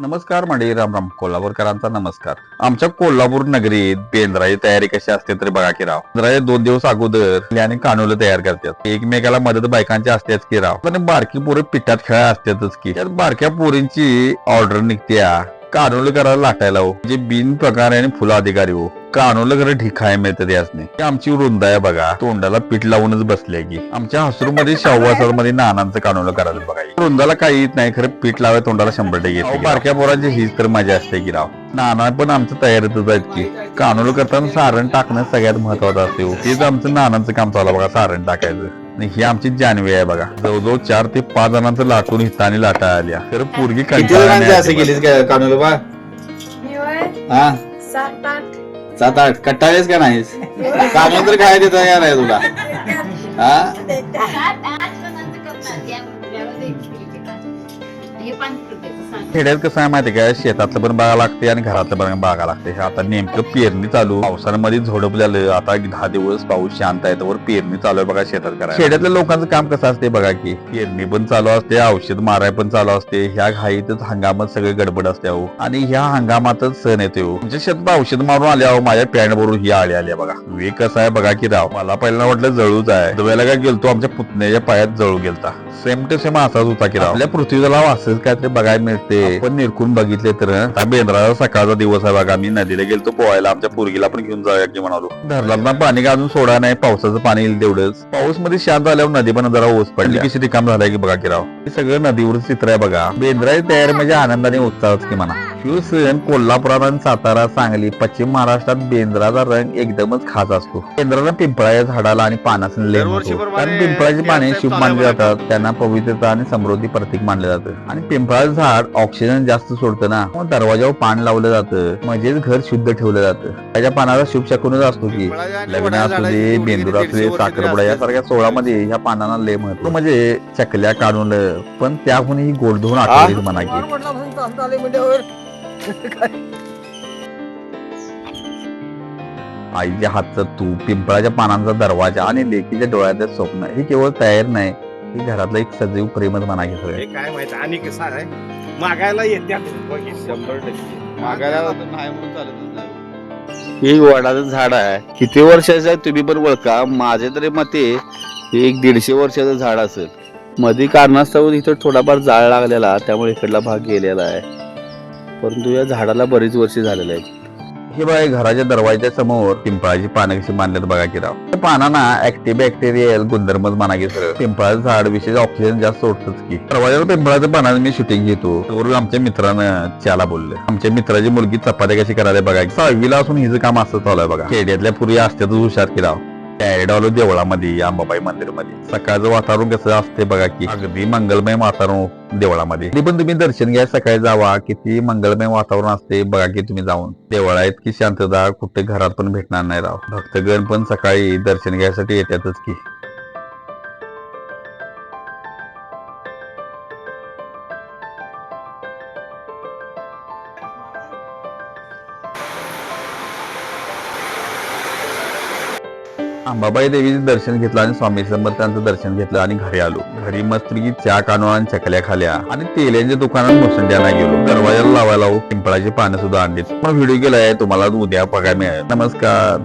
नमस्कार मंडळी राम राम. कोल्हापूरकरांचा नमस्कार. आमच्या कोल्हापूर नगरीत बेंद्राची तयारी कशी असते तरी बघा की राव. बेंद्राचे दोन दिवस अगोदर आणि कानोले तयार करतात. एकमेकाला मदत बायकांची असतेच की राव. पण बारकी पोरं पिठात खेळा असतातच की. त्यात बारक्या पोरींची ऑर्डर निघत्या. कानूल करायला लाटायला हो. जे बिन प्रकारे आणि फुला अधिकारी हो. कानूल खरं ठिकाय मिळतं यासने ही आमची वृंदा आहे बघा. तोंडाला पीठ लावूनच बसले की आमच्या हसरूमध्ये शाहवासाल मध्ये नानांचं कानूल करायला बघा वृंदाला काही येत नाही खरं पीठ लावाय तोंडाला शंभर टक्के. बारक्या पोरांची हीच तर मजा असते की राव. नाना पण आमचं तयारीतच आहेत की कानूल करताना सारण टाकणं सगळ्यात महत्वाचं असते हो. तेच आमचं नानांचं काम चालू बघा सारण टाकायचं. आणि ही आमची जानवी आहे बघा. जवळजवळ चार ते पाच जणांचं लाटून हिताने लाटा आल्या. तर पोरगी किती कंटाळा असं काय कानूल बा? हा? सात आठ कट्टाळेस का नाहीस? कानूल तर काय देता येणार आहे तुला? हा? खेड्यात कसं आहे माहिती काय शेतातलं पण बागा लागते आणि घरातलं पण बागा लागते. आता नेमकं पेरणी चालू. पावसामध्ये झोडपलेलं आता दहा दिवस पाऊस शांत आहे. तर पेरणी चालू आहे बघा शेतात करा खेड्यातल्या लोकांचं काम कसं असते बघा की पेरणी पण चालू असते औषध माराय पण चालू असते. ह्या घाईतच हंगामात सगळे गडबड असते हो आणि ह्या हंगामातच सण येते हो म्हणजे शेतात औषध मारून आले हो माझ्या पॅन्ट बरोबर ही आली आली बघा. वे कसं आहे बघा की राव. मला पहिला वाटलं जळूच आहे. दुबईला काय गेलतो? आमच्या पुतण्याच्या पायात जळू गेलता. सेम टू सेम असाच होता की राव. आपल्या पृथ्वीला असंच काहीतरी बघायला मिळते. पण निरकून बघितले तर बेंद्राचा सकाळचा दिवस आहे बघा मी नदीला गेलतो पोहायला. आमच्या पोरगीला पण घेऊन जाऊया की म्हणालो. धरणात पाणी का अजून सोडा नाही पावसाचं पाणी येईल तेवढंच. पाऊसमध्ये शांत झाल्यावर नदी पण जरा ओस पडली. कशी रिकाम झालाय की बघा की राव. हे सगळं नदीवर चित्र आहे बघा. बेंद्राची तयारी म्हणजे आनंदाने उत्साहच की म्हणा. शिव सण कोल्हापुरात आणि सातारा सांगली पश्चिम महाराष्ट्रात बेंद्राचा रंग एकदमच खास असतो. बेंद्राला पिंपळाच्या झाडाला आणि महत्त्व. कारण पिंपळाची पाने शुभ मानली जातात त्यांना पवित्रता आणि समृद्धी प्रतीक मानले जातं. आणि पिंपळाचं झाड ऑक्सिजन जास्त सोडतं ना मग दरवाजावर पान लावलं जातं म्हणजेच घर शुद्ध ठेवलं जातं. त्याच्या पानाला शुभ शकूनच असतो की लग्न असू दे बेंदूर असू दे साखरपुडा यासारख्या सोहळ्यामध्ये ह्या पानांना लय महत्त्व म्हणजे चकल्या काढून पण त्याहून ही गोडधोड आठवलीच म्हणा की. आईच्या हातचं तूप पिंपळाच्या पानांचा दरवाजा आणि लेकीच्या डोळ्यातलं स्वप्न हे केवळ तयार नाही हे घरातलं एक सजीव प्रेमच म्हणा हे काय माहिती आणि कसं आहे? मागायला येत्यात शंभर टक्के. मागायला नाही म्हणून चालतच नाही. हे वडाचं झाड आहे. किती वर्षाचं आहे तुम्ही पण ओळखा. माझे तरी मते हे एक दीडशे वर्षाचं झाड असेल. मध्ये कारणास्तव इथं थोडाफार जाळ लागलेला त्यामुळे इकडला भाग गेलेला आहे. परंतु या झाडाला बरीच वर्ष झालेले आहेत. हे बघा घराच्या दरवाजाच्या समोर पिंपळाची पानं कशी मानल्यात बघा की राव. त्या पानांना ऍक्टिव्ह बॅक्टेरियल गुणधर्मच म्हणा की सर पिंपळाचं झाड विशेष ऑक्सिजन जास्त सोडतच की. दरवाजावर पिंपळाच्या पानाचं मी शूटिंग घेतो. त्यावर आमच्या मित्रानं त्याला बोललं. आमच्या मित्राची मुलगी चपात्या कशी करायला बघा सहावीला असून हिचं काम असं चालू आहे बघा. खेड्यातल्या पूर्वी असत्यातच हुशार की राव. डायरेक्ट देवळामध्ये अंबाबाई मंदिरमध्ये. सकाळचं वातावरण कसं असते बघा की अगदी मंगलमय वातावरण देवळामध्ये. पण तुम्ही दर्शन घ्या सकाळी जावा. किती मंगलमय वातावरण असते बघा की तुम्ही जाऊन. देवळा इतकी शांतता कुठे घरात पण भेटणार नाही राव. भक्तगण पण सकाळी दर्शन घ्यायसाठी येतातच की. अंबाबाई देवीचं दर्शन घेतलं आणि स्वामी समर्थांचं दर्शन घेतलं आणि घरी आलो. घरी मस्त चहा कानून आणि चकल्या खाल्या. आणि तेलांच्या दुकानात मोसंड्याला गेलो. दरवाजाला लावायला पिंपळाची पानं सुद्धा आणलीत. पण व्हिडिओ गेलाय तुम्हाला उद्या बघायला मिळेल. नमस्कार.